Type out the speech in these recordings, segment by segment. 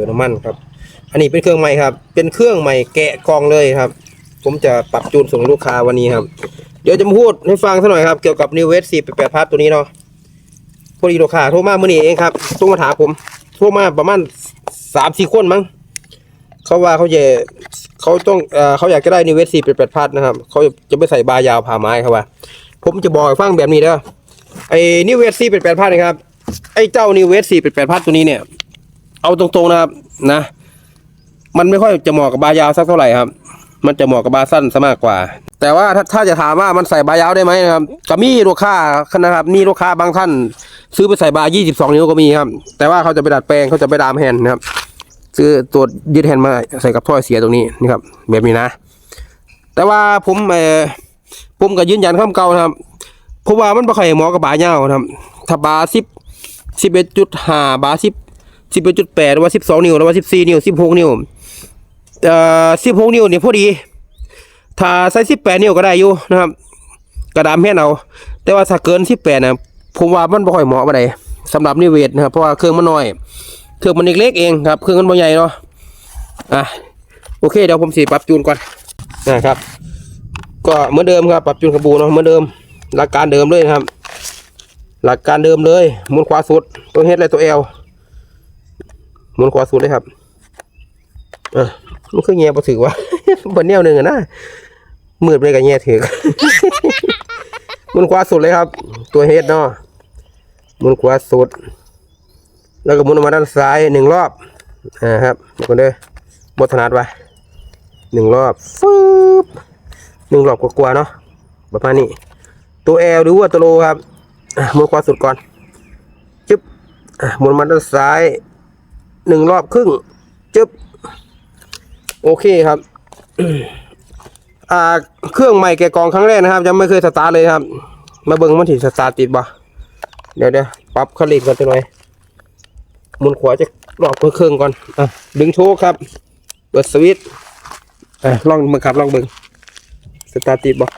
ตัวน้ำมันครับ อันนี้เป็นเครื่องใหม่ครับ เป็นเครื่องใหม่แกะกองเลยครับ ผมจะปรับจูนส่งลูกค้าวันนี้ครับ เดี๋ยวจะมาพูดให้ฟังสักหน่อยครับ เกี่ยวกับ New West 488พัทตัวนี้เนาะพอดีลูกค้าโทรมาเมื่อนี้เองครับโทรมาถามผมโทรมาประมาณสามสี่คนมั้งเขาว่าเขาจะเขาต้องเอเขาอยากจะได้ New West 488พัทนะครับเขาจะไปใส่บายาวผ่าไม้ครับว่า ผมจะบอกฟังแบบนี้เด้อไอ้ New West 488พัทนะครับไอ้เจ้า New West 488พัทตัวนี้เนี่ย เอาตรงๆนะครับนะ มันไม่ค่อยจะเหมาะกับบายาวสักเท่าไหร่ครับ มันจะเหมาะกับบาสั้นซะมากกว่า แต่ว่าถ้าถ้าจะถามว่ามันใส่บายาวได้ไหมนะครับก็มีลูกค้านะครับมีลูกค้าบางท่าน ซื้อไปใส่บา22นิ้วก็มีครับ แต่ว่าเขาจะไปดัดแปลงเขาจะไปดามแฮนด์นะครับ ซื้อตัวยืดแฮนด์มาใส่กับท่อเสียตรงนี้นี่ครับแบบนี้นะ แต่ว่าผมเออผมก็ยืนยันคำเก่านะครับเพราะว่ามันบ่ค่อยเหมาะกับบายาวนะครับ ถ้าบาสิบสิบเอ็ดจุดห้าบาสิบ สิบเอ็ดจุดแปดหรือว่าสิบสองนิ้วหรือว่าสิบสี่นิ้วสิบหกนิ้วเอ่อสิบหกนิ้วเนี่ยพอดี ถ้าใส่สิบแปดนิ้วก็ได้อยู่นะครับ กระดามแค่เอา แต่ว่าถ้าเกินสิบแปดนะผมว่ามันบ่ค่อยเหมาะปานใดสำหรับนิเวศนะครับเพราะว่าเครื่องมันน้อย เครื่องมันเล็กๆเองครับ เครื่องมันบ่ใหญ่เนาะอะโอเคเดี๋ยวผมสิปรับจูนก่อนนะครับ ก็เหมือนเดิมครับปรับจูนขบูเนาะเหมือนเดิม หลักการเดิมเลยนะครับ หลักการเดิมเลยมุนขวาสุดตัวเฮดและตัวเอล มุนขวาสุดเลยครับอะมันคือแง่ปถือว่า บนแนวหนึ่งอะนะมืดไปกับแง่ถือ มุนขวาสุดเลยครับ ตัวเฮดเนาะมุนขวาสุด แล้วก็มุนออกมาด้านซ้ายหนึ่งรอบอ่าครับทุกคนเด้อบทนัดไว้หนึ่งรอบฟึบหนึ่งรอบกว่าๆเนาะประมาณนี้ ตัวแอลหรือว่าตัวโลครับมุนขวาสุดก่อนจึ๊บมุนมาด้านซ้าย หนึ่งรอบครึ่งจึ๊บโอเคครับอ่าเครื่องใหม่แกกองครั้งแรกนะครับยังไม่เคยสตาร์ทเลยครับ มาเบิ่งมันถี่สตาร์ทติดบ่เดี๋ยวเดี๋ยวปรับคลิกก่อนตัวหน่อยมุนขวาจะรอบเครื่องก่อนอะดึงโชคครับเปิดสวิตช์อะลองมือขับลองเบิ่งสตาร์ทติดบ่อ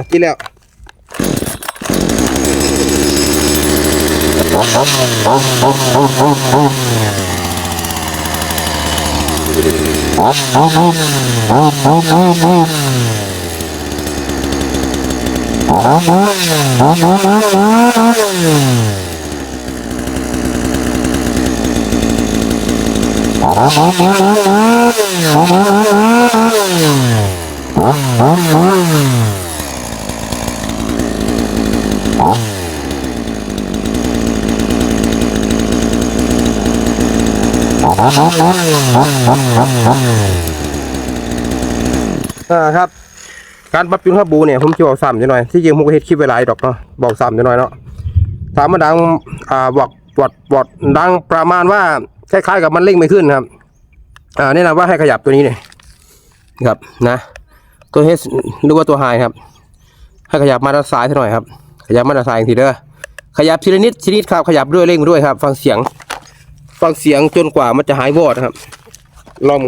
ะกินแล้ว Oh, อ่าครับ การปรับจูนข้าบูเนี่ยผมจะบอกซ้ำจังหน่อยที่จริงผมก็เฮ็ดคลิปไว้หลายดอกเนาะบอกซ้ำจังหน่อยเนาะถามมาดังอ่าบอกปวดปวดดังประมาณว่าคล้ายๆกับมันเร่งไม่ขึ้นครับ อ่าแนะนำว่าให้ขยับตัวนี้เนี่ยครับนะ ตัวเฮสหรือว่าตัวไฮครับ ให้ขยับมาด้านซ้ายหน่อยครับ ขยับมาด้านซ้ายอีกทีเด้อขยับทีละนิดทีนิดครับขยับด้วยเร่งด้วยครับ ฟังเสียง ฟังเสียงจนกว่ามันจะหายวอดนะครับ ลอง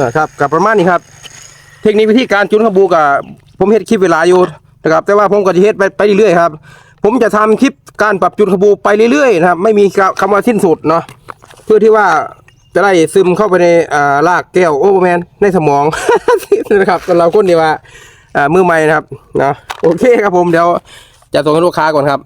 นะครับกับประมาณนี้ครับ เทคนิควิธีการจุนขบูกับผมเฮ็ดคลิปเวลาอยู่ นะครับแต่ว่าผมก็จะเฮ็ดไปไปเรื่อยๆครับผมจะทำคลิปการปรับจุดขบูไปเรื่อยๆนะครับไม่มีคำว่าสิ้นสุดเนาะเพื่อที่ว่าจะได้ซึมเข้าไปในอ่ารากแก้วโอ้แมนในสมองนะครับสำหรับคนที่ว่าอ่ามือใหม่นะครับเนาะโอเคครับผมเดี๋ยวจะส่งให้ลูกค้าก่อนครับ